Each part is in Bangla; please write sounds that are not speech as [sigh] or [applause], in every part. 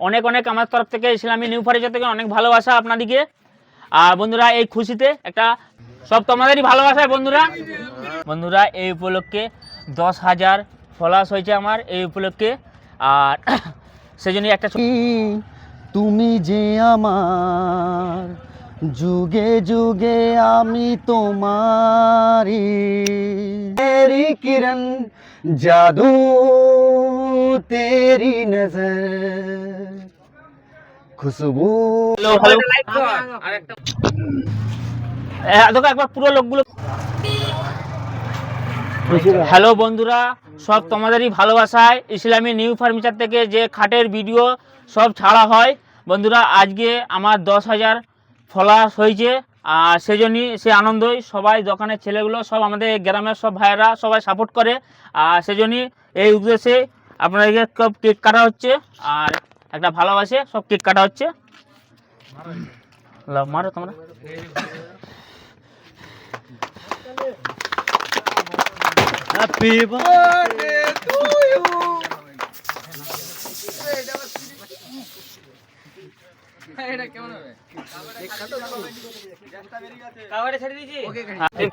অনেক অনেক আমার তরফ থেকে ইসলামী নিউ ফার্নিচার থেকে অনেক ভালোবাসা আপনাদেরকে আর বন্ধুরা, এই খুশিতে একটা সব তোমাদেরই ভালোবাসায় বন্ধুরা। বন্ধুরা, এই উপলক্ষে দশ হাজার ফলাস হয়েছে আমার এই উপলক্ষে। আর [coughs] সেজন্য একটা তুমি যে আমার, যুগে যুগে আমি তোমারি কিরণ জাদু। তেরি নজর খুশবু দেখো একবার পুরো লোকগুলো হ্যালো বন্ধুরা। সব তোমাদেরই ভালোবাসায় ইসলামী নিউ ফার্নিচার থেকে যে খাটের ভিডিও সব ছাড়া হয়। বন্ধুরা আজকে আমার দশ হাজার ফলোয়ার্স হয়েছে। আর সেজন্যই সে আনন্দই। সবাই দোকানের ছেলেগুলো সব আমাদের গ্রামের সব ভাইয়েরা সবাই সাপোর্ট করে। আর সেজন্যই এই উদ্দেশ্যে আপনাদেরকে সব কেক কাটা হচ্ছে আর একটা ভালোবাসে সব কেক কাটা হচ্ছে। মারো তোমরা। হ্যাপি বার্থডে টু ইউ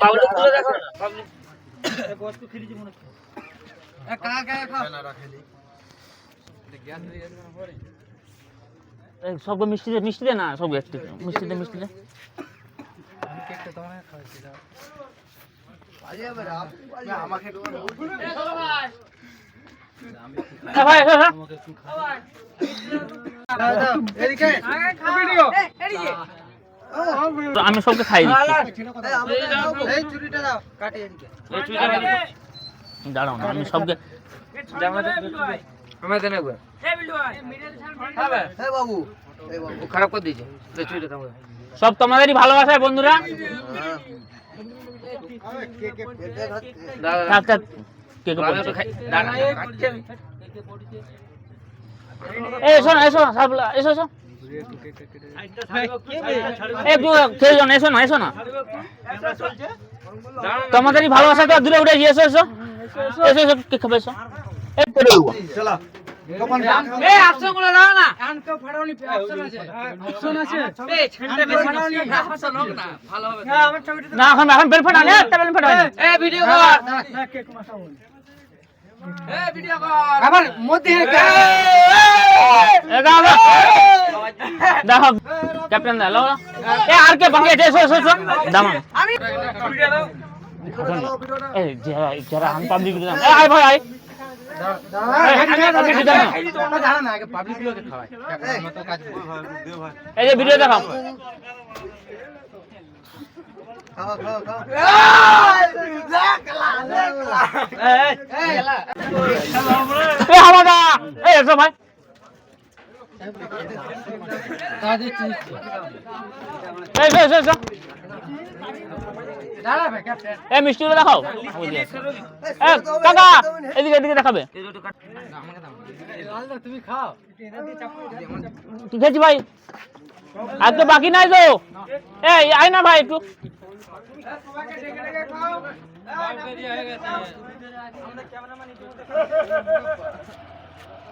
পাউডারগুলো দেখো। এই সব মিষ্টি দে মিষ্টি দে না সব একটু মিষ্টি দে মিষ্টি দে আমি সবকে খাই দিচ্ছি দাঁড়াও না আমি সবকে খারাপ করে দিয়েছে সব তোমাদেরই ভালোবাসায় বন্ধুরা এসো না এসো এসো না এসো না তোমাদেরই ভালোবাসা তো দূরে উঠে এসো এসো। এসো এসো কে খাবে এসো। এই অপশনগুলো দাও না। এখন এখন বেল ফাটা না একটা বেল। ফাটা ভিডিও কর। আবার মধ্যে দেখো ক্যাপ্টেন দা লাও এ আর কে বাকি আছে এসো এসো এসো দাম। আমি এই যারা যারা আন পাবলিক দাম আয় ভাই আয়। এই, যে ভিডিও এই এসো ভাই। এই মিষ্টিগুলো দেখাও। এ এদিকে এদিকে দেখাবে। ঠিক আছে ভাই? আর তো বাকি নাই তো। আয় না ভাই একটু।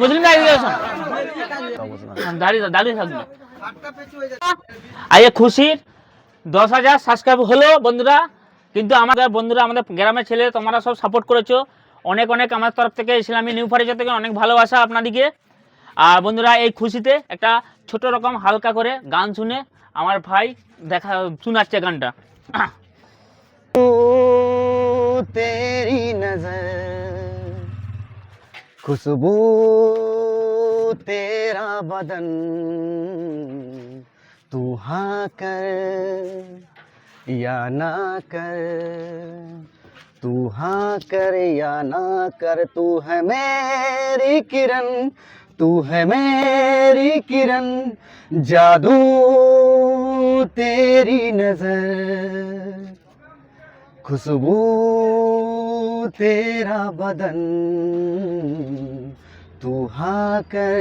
মুসলিম দাঁড়িয়ে দাঁড়িয়ে থাকবে আজকে খুশির দশ হাজার সাবস্ক্রাইব হলো বন্ধুরা, কিন্তু আমাদের বন্ধুরা, আমাদের গ্রামের ছেলে, তোমরা সব সাপোর্ট করেছ। অনেক অনেক আমার তরফ থেকে ইসলামী নিউ ফারিজা থেকে, অনেক ভালোবাসা আপনাদিকে আর বন্ধুরা, এই খুশিতে একটা ছোট রকম হালকা করে গান শুনে আমার ভাই দেখা, শোনাচ্ছে গানটা। তেরি নজর। खुशबू तेरा बदन तू हाँ कर या ना कर, तू हाँ कर या ना कर, तू है मेरी किरण, तू है मेरी किरण, जादू तेरी नज़र। खुशबू तेरा बदन तू हाँ कर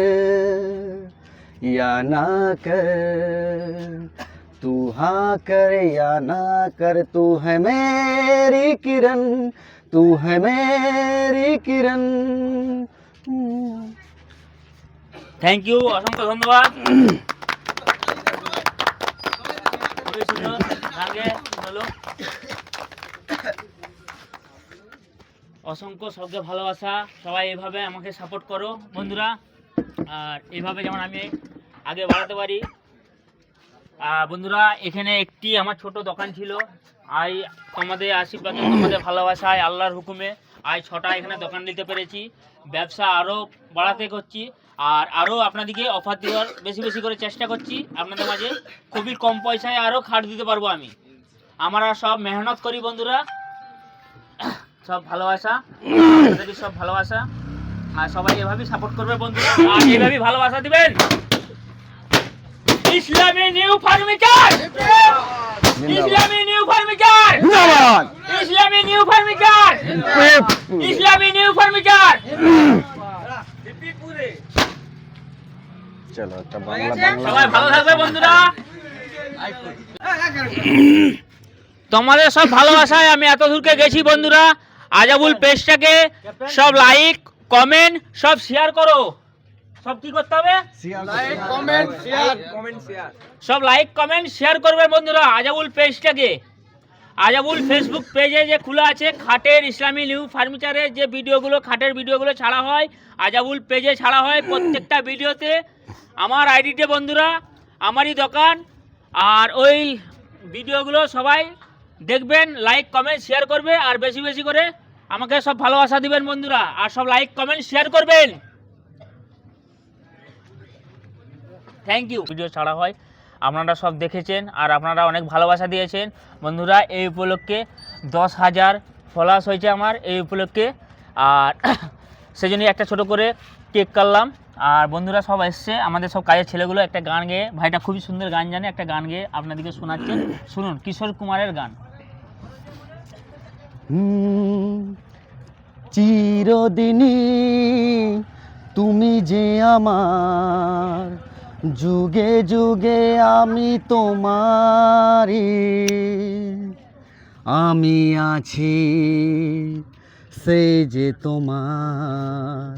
या ना कर तू हाँ कर या ना कर तू है मेरी किरण तू है मेरी किरण থ্যাংক ইউ অসংখ্য ধন্যবাদ [clears throat] খুবই সুন্দর গান গেয়ে হলো অসংখ্য সবকে ভালোবাসা। সবাই এভাবে আমাকে সাপোর্ট করো, বন্ধুরা। আর এইভাবে যেমন আমি আগে বাড়াতে পারি। বন্ধুরা, এখানে একটি আমার ছোট দোকান ছিল। আই তোমাদের আশীর্বাদে, তোমাদের ভালোবাসায়, আল্লাহর হুকুমে আজ ছটা এখানে দোকান নিতে পেরেছি। ব্যবসা আরও বাড়াতে করছি। আর আরও আপনাদেরকে অফার দেওয়ার বেশি বেশি করে চেষ্টা করছি। আপনাদের মাঝে খুবই কম পয়সায় আরও খাট দিতে পারব আমি। আমরা সব মেহনত করি, বন্ধুরা। সব ভালোবাসা আপনাদেরকে সব ভালোবাসা। আর সবাই এভাবেই সাপোর্ট করবে বন্ধুরা। আর এভাবেই ভালোবাসা দিবেন। ইসলামী নিউ ফার্মিকার ইসলামী নিউ ফার্মিকার জিন্দাবাদ! ইসলামী নিউ ফার্মিকার ইসলামী নিউ ফার্মিকার চলো একটা বাংলা সবাই ভালো থাকবে বন্ধুরা। তোমাদের সব ভালোবাসায় আমি এত দূরকে গেছি বন্ধুরা। আজাবুল পেজটাকে সব লাইক কমেন্ট সব শেয়ার করো। সব কি করতে হবে? সব লাইক কমেন্ট শেয়ার করবে বন্ধুরা আজাবুল পেজটাকে। আজাবুল ফেসবুক পেজে যে খোলা আছে খাটের ইসলামী নিউ ফার্নিচারের যে ভিডিওগুলো খাটের ভিডিওগুলো ছাড়া হয় আজাবুল পেজে ছাড়া হয় প্রত্যেকটা ভিডিওতে। আমার আইডিতে বন্ধুরা আমারই দোকান আর ওই ভিডিওগুলো সবাই দেখবেন লাইক কমেন্ট শেয়ার করবে আর বেশি বেশি করে আমাকে সব ভালোবাসা দিবেন বন্ধুরা। আর সব লাইক কমেন্ট শেয়ার করবেন। থ্যাংক ইউ ভিডিও ছাড়া হয়। আপনারা সব দেখেছেন আর আপনারা অনেক ভালোবাসা দিয়েছেন। বন্ধুরা, এই উপলক্ষে দশ হাজার ফলোয়ার্স হয়েছে আমার এই উপলক্ষে। আর [coughs] সেই জন্য একটা ছোট করে কেক কাটলাম। আর বন্ধুরা সব এসছে। আমাদের সব কাজের ছেলেগুলো একটা গান গেয়ে, ভাইটা খুবই সুন্দর গান জানে, একটা গান গেয়ে আপনাদেরকে শোনাচ্ছেন শুনুন, কিশোর কুমারের গান। চিরদিনই তুমি যে আমার, যুগে যুগে আমি তোমারি আমি আছি সে যে তোমার,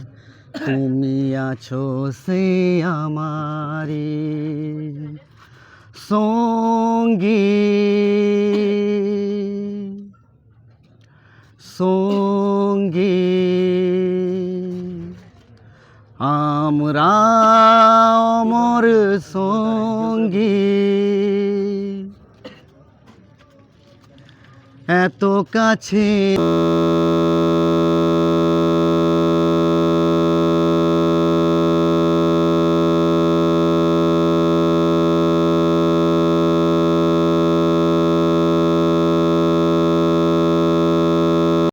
তুমি আছো সে আমারি সঙ্গী সঙ্গী আমরা অমর সঙ্গে এত কাছে